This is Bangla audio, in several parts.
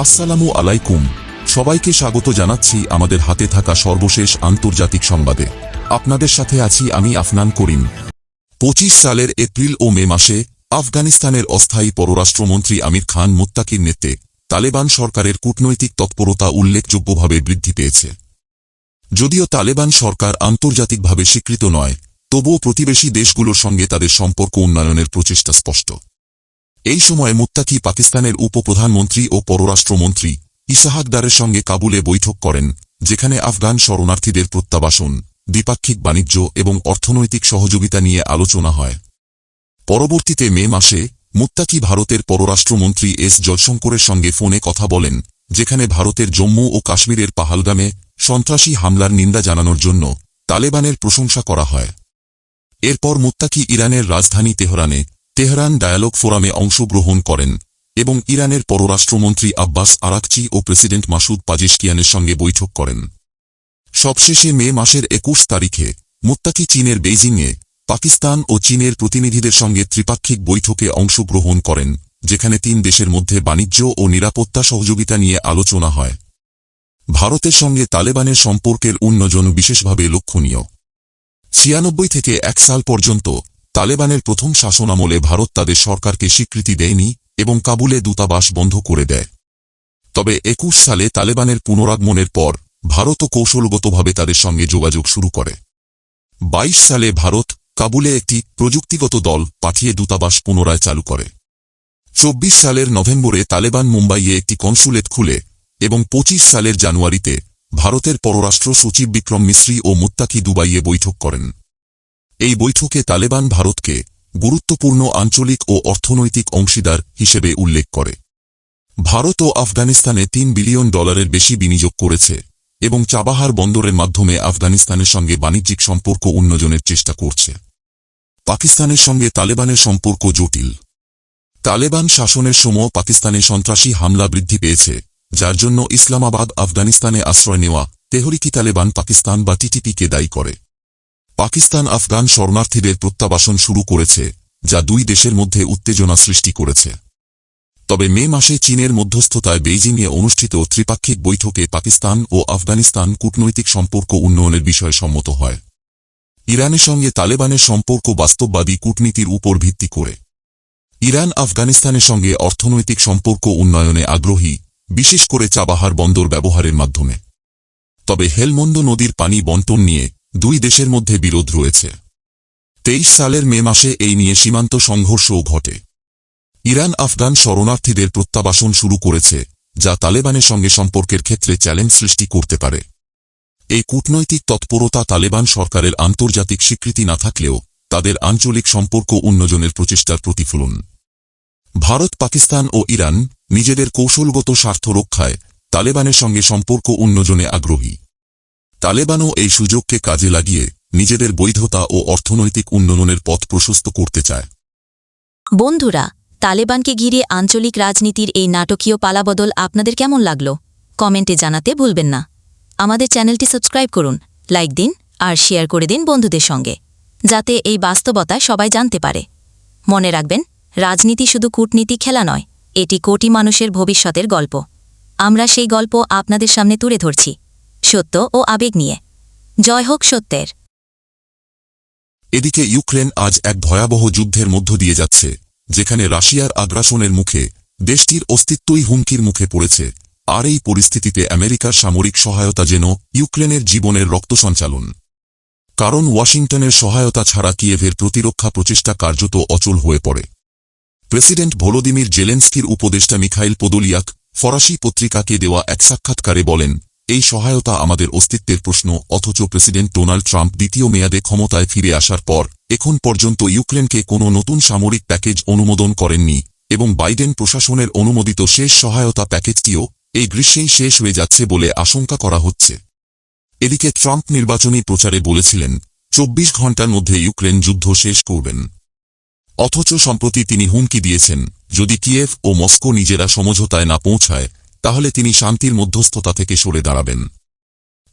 আসসালামু আলাইকুম। সবাইকে স্বাগত জানাচ্ছি আমাদের হাতে থাকা সর্বশেষ আন্তর্জাতিক সংবাদে। আপনাদের সাথে আছি আমি আফনান করিম। পঁচিশ সালের এপ্রিল ও মে মাসে আফগানিস্তানের অস্থায়ী পররাষ্ট্রমন্ত্রী আমির খান মুত্তাকির নেতৃত্বে তালেবান সরকারের কূটনৈতিক তৎপরতা উল্লেখযোগ্যভাবে বৃদ্ধি পেয়েছে। যদিও তালেবান সরকার আন্তর্জাতিকভাবে স্বীকৃত নয়, তবুও প্রতিবেশী দেশগুলোর সঙ্গে তাদের সম্পর্ক উন্নয়নের প্রচেষ্টা স্পষ্ট। এই সময় মুত্তাকি পাকিস্তানের উপপ্রধানমন্ত্রী ও পররাষ্ট্রমন্ত্রী ইসাহাকদারের সঙ্গে কাবুলে বৈঠক করেন, যেখানে আফগান শরণার্থীদের প্রত্যাবাসন, দ্বিপাক্ষিক বাণিজ্য এবং অর্থনৈতিক সহযোগিতা নিয়ে আলোচনা হয়। পরবর্তীতে মে মাসে মুত্তাকি ভারতের পররাষ্ট্রমন্ত্রী এস জয়শঙ্করের সঙ্গে ফোনে কথা বলেন, যেখানে ভারতের জম্মু ও কাশ্মীরের পাহালগামে সন্ত্রাসী হামলার নিন্দা জানানোর জন্য তালেবানের প্রশংসা করা হয়। এরপর মুত্তাকি ইরানের রাজধানী তেহরানে তেহরান ডায়ালগ ফোরামে অংশগ্রহণ করেন এবং ইরানের পররাষ্ট্রমন্ত্রী আব্বাস আরাকচি ও প্রেসিডেন্ট মাসুদ পাজেশকিয়ানের সঙ্গে বৈঠক করেন। সবশেষে মে মাসের একুশ তারিখে মুত্তাকি চীনের বেইজিংয়ে পাকিস্তান ও চীনের প্রতিনিধিদের সঙ্গে ত্রিপাক্ষিক বৈঠকে অংশগ্রহণ করেন, যেখানে তিন দেশের মধ্যে বাণিজ্য ও নিরাপত্তা সহযোগিতা নিয়ে আলোচনা হয়। ভারতের সঙ্গে তালেবানের সম্পর্কের উন্নয়ন বিশেষভাবে লক্ষণীয়। ছিয়ানব্বই থেকে এক সাল পর্যন্ত তালেবানের প্রথম শাসনামলে ভারত তাদের সরকারকে স্বীকৃতি দেয়নি এবং কাবুলে দূতাবাস বন্ধ করে দেয়। তবে একুশ সালে তালেবানের পুনরাগমনের পর ভারতও কৌশলগতভাবে তাদের সঙ্গে যোগাযোগ শুরু করে। ২২ সালে ভারত কাবুলে একটি প্রযুক্তিগত দল পাঠিয়ে দূতাবাস পুনরায় চালু করে। চব্বিশ সালের নভেম্বরে তালেবান মুম্বাইয়ে একটি কনসুলেট খুলে এবং ২৫ সালের জানুয়ারিতে ভারতের পররাষ্ট্র সচিব বিক্রম মিশ্রি ও মুত্তাকি দুবাইয়ে বৈঠক করেন। এই বৈঠকে তালেবান ভারতকে গুরুত্বপূর্ণ আঞ্চলিক ও অর্থনৈতিক অংশীদার হিসেবে উল্লেখ করে। ভারত ও আফগানিস্তানে তিন বিলিয়ন ডলারের বেশি বিনিয়োগ করেছে এবং চাবাহার বন্দরের মাধ্যমে আফগানিস্তানের সঙ্গে বাণিজ্যিক সম্পর্ক উন্নয়নের চেষ্টা করছে। পাকিস্তানের সঙ্গে তালেবানের সম্পর্ক জটিল। তালেবান শাসনের সময় পাকিস্তানে সন্ত্রাসী হামলা বৃদ্ধি পেয়েছে, যার জন্য ইসলামাবাদ, আফগানিস্তানে আশ্রয় নেওয়া তেহরিকি তালেবান পাকিস্তান বা টিটিপিকে দায়ী করে। পাকিস্তান আফগান শরণার্থীদের প্রত্যাবাসন শুরু করেছে, যা দুই দেশের মধ্যে উত্তেজনা সৃষ্টি করেছে। তবে মে মাসে চীনের মধ্যস্থতায় বেইজিংয়ে অনুষ্ঠিত ত্রিপাক্ষিক বৈঠকে পাকিস্তান ও আফগানিস্তান কূটনৈতিক সম্পর্ক উন্নয়নের বিষয়ে সম্মত হয়। ইরানের সঙ্গে তালেবানের সম্পর্ক বাস্তববাদী কূটনীতির উপর ভিত্তি করে। ইরান আফগানিস্তানের সঙ্গে অর্থনৈতিক সম্পর্ক উন্নয়নে আগ্রহী, বিশেষ করে চাবাহার বন্দর ব্যবহারের মাধ্যমে। তবে হেলমন্দ নদীর পানি বন্টন নিয়ে দুই দেশের মধ্যে বিরোধ রয়েছে। তেইশ সালের মে মাসে এই নিয়ে সীমান্ত সংঘর্ষও ঘটে। ইরান আফগান শরণার্থীদের প্রত্যাবাসন শুরু করেছে, যা তালেবানের সঙ্গে সম্পর্কের ক্ষেত্রে চ্যালেঞ্জ সৃষ্টি করতে পারে। এই কূটনৈতিক তৎপরতা তালেবান সরকারের আন্তর্জাতিক স্বীকৃতি না থাকলেও তাদের আঞ্চলিক সম্পর্ক উন্নয়নের প্রচেষ্টার প্রতিফলন। ভারত, পাকিস্তান ও ইরান নিজেদের কৌশলগত স্বার্থ রক্ষায় তালেবানের সঙ্গে সম্পর্ক উন্নয়নে আগ্রহী। তালেবানও এই সুযোগকে কাজে লাগিয়ে নিজেদের বৈধতা ও অর্থনৈতিক উন্নয়নের পথ প্রশস্ত করতে চায়। বন্ধুরা, তালেবানকে ঘিরে আঞ্চলিক রাজনীতির এই নাটকীয় পালাবদল আপনাদের কেমন লাগল? কমেন্টে জানাতে ভুলবেন না। আমাদের চ্যানেলটি সাবস্ক্রাইব করুন, লাইক দিন আর শেয়ার করে দিন বন্ধুদের সঙ্গে, যাতে এই বাস্তবতা সবাই জানতে পারে। মনে রাখবেন, রাজনীতি শুধু কূটনীতি খেলা নয়, এটি কোটি মানুষের ভবিষ্যতের গল্প। আমরা সেই গল্প আপনাদের সামনে তুলে ধরছি। সত্য ও আবেগ নিয়ে। জয় হোক সত্যের। এদিকে ইউক্রেন আজ এক ভয়াবহ যুদ্ধের মধ্য দিয়ে যাচ্ছে, যেখানে রাশিয়ার আগ্রাসনের মুখে, দেশটির অস্তিত্বই হুমকির মুখে পড়েছে। আর এই পরিস্থিতিতে আমেরিকার সামরিক সহায়তা যেন ইউক্রেনের জীবনের রক্ত সঞ্চালন কারণ ওয়াশিংটনের সহায়তা ছাড়া কিয়েভের প্রতিরক্ষা প্রচেষ্টা কার্যত অচল হয়ে পড়ে। প্রেসিডেন্ট ভলোদিমির জেলেন্সকির উপদেষ্টা মিখাইল পোদলিয়াক ফরাসি পত্রিকাকে দেওয়া এক সাক্ষাৎকারে বলেন এই সহায়তা আমাদের অস্তিত্বের প্রশ্ন, অথচ প্রেসিডেন্ট ডোনাল্ড ট্রাম্প দ্বিতীয় মেয়াদে ক্ষমতায় ফিরে আসার পর, এখন পর্যন্ত ইউক্রেনকে কোনো নতুন সামরিক প্যাকেজ অনুমোদন করেননি, এবং বাইডেন প্রশাসনের অনুমোদিত শেষ সহায়তা প্যাকেজটিও এই গ্রীষ্মেই শেষ হয়ে যাচ্ছে বলে আশঙ্কা করা হচ্ছে। এদিকে ট্রাম্প নির্বাচনী প্রচারে বলেছিলেন, চব্বিশ ঘণ্টার মধ্যে ইউক্রেন যুদ্ধ শেষ করবেন। অথচ সম্প্রতি তিনি হুমকি দিয়েছেন, যদি কিয়েভ ও মস্কো নিজেরা সমঝোতায় না পৌঁছায় তাহলে তিনি শান্তির মধ্যস্থতা থেকে সরে দাঁড়াবেন।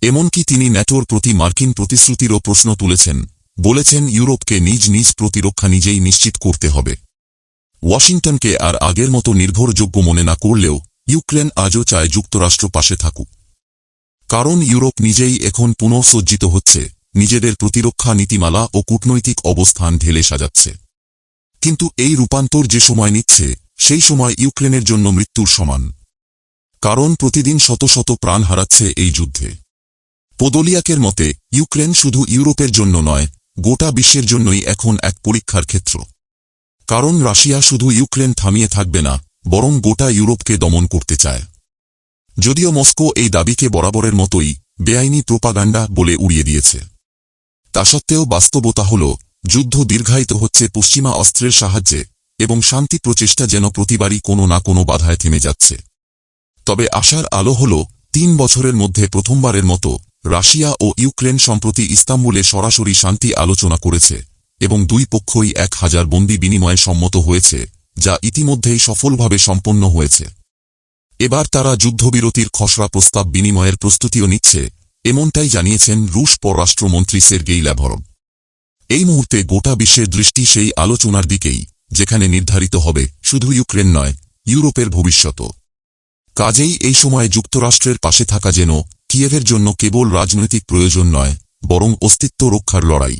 এমনকি তিনি ন্যাটোর প্রতি মার্কিন প্রতিশ্রুতিরও প্রশ্ন তুলেছেন, বলেছেন ইউরোপকে নিজ নিজ প্রতিরক্ষা নিজেই নিশ্চিত করতে হবে। ওয়াশিংটনকে আর আগের মতো নির্ভরযোগ্য মনে না করলেও ইউক্রেন আজও চায় যুক্তরাষ্ট্র পাশে থাকুক। কারণ ইউরোপ নিজেই এখন পুনঃসজ্জিত হচ্ছে, নিজেদের প্রতিরক্ষা নীতিমালা ও কূটনৈতিক অবস্থান ঢেলে সাজাচ্ছে। কিন্তু এই রূপান্তর যে সময় নিচ্ছে, সেই সময় ইউক্রেনের জন্য মৃত্যুর সমান। কারণ প্রতিদিন শত শত প্রাণ হারাচ্ছে এই যুদ্ধে। পোদলিয়াকের মতে, ইউক্রেন শুধু ইউরোপের জন্য নয়, গোটা বিশ্বের জন্যই এখন এক পরীক্ষার ক্ষেত্র। কারণ রাশিয়া শুধু ইউক্রেন থামিয়ে থাকবে না, বরং গোটা ইউরোপকে দমন করতে চায়। যদিও মস্কো এই দাবিকে বরাবরের মতোই বেআইনি প্রোপাগান্ডা বলে উড়িয়ে দিয়েছে। তা সত্ত্বেও বাস্তবতা হল, যুদ্ধ দীর্ঘায়িত হচ্ছে পশ্চিমা অস্ত্রের সাহায্যে এবং শান্তি প্রচেষ্টা যেন প্রতিবারই কোনো না কোনো বাধায় থেমে যাচ্ছে। তবে আশার আলো হল তিন বছরের মধ্যে প্রথমবারের মতো রাশিয়া ও ইউক্রেন সম্প্রতি ইস্তাম্বুলে সরাসরি শান্তি আলোচনা করেছে এবং দুই পক্ষই এক হাজার বন্দি বিনিময়ে সম্মত হয়েছে, যা ইতিমধ্যেই সফলভাবে সম্পন্ন হয়েছে। এবার তারা যুদ্ধবিরতির খসড়া প্রস্তাব বিনিময়ের প্রস্তুতিও নিচ্ছে, এমনটাই জানিয়েছেন রুশ পররাষ্ট্রমন্ত্রী সের্গেই ল্যাভরভ। এই মুহূর্তে গোটা বিশ্বের দৃষ্টি সেই আলোচনার দিকেই, যেখানে নির্ধারিত হবে শুধু ইউক্রেন নয়, ইউরোপের ভবিষ্যতও। কাজেই এই সময় যুক্তরাষ্ট্রের পাশে থাকা যেন কিয়েভের জন্য কেবল রাজনৈতিক প্রয়োজন নয়, বরং অস্তিত্ব রক্ষার লড়াই।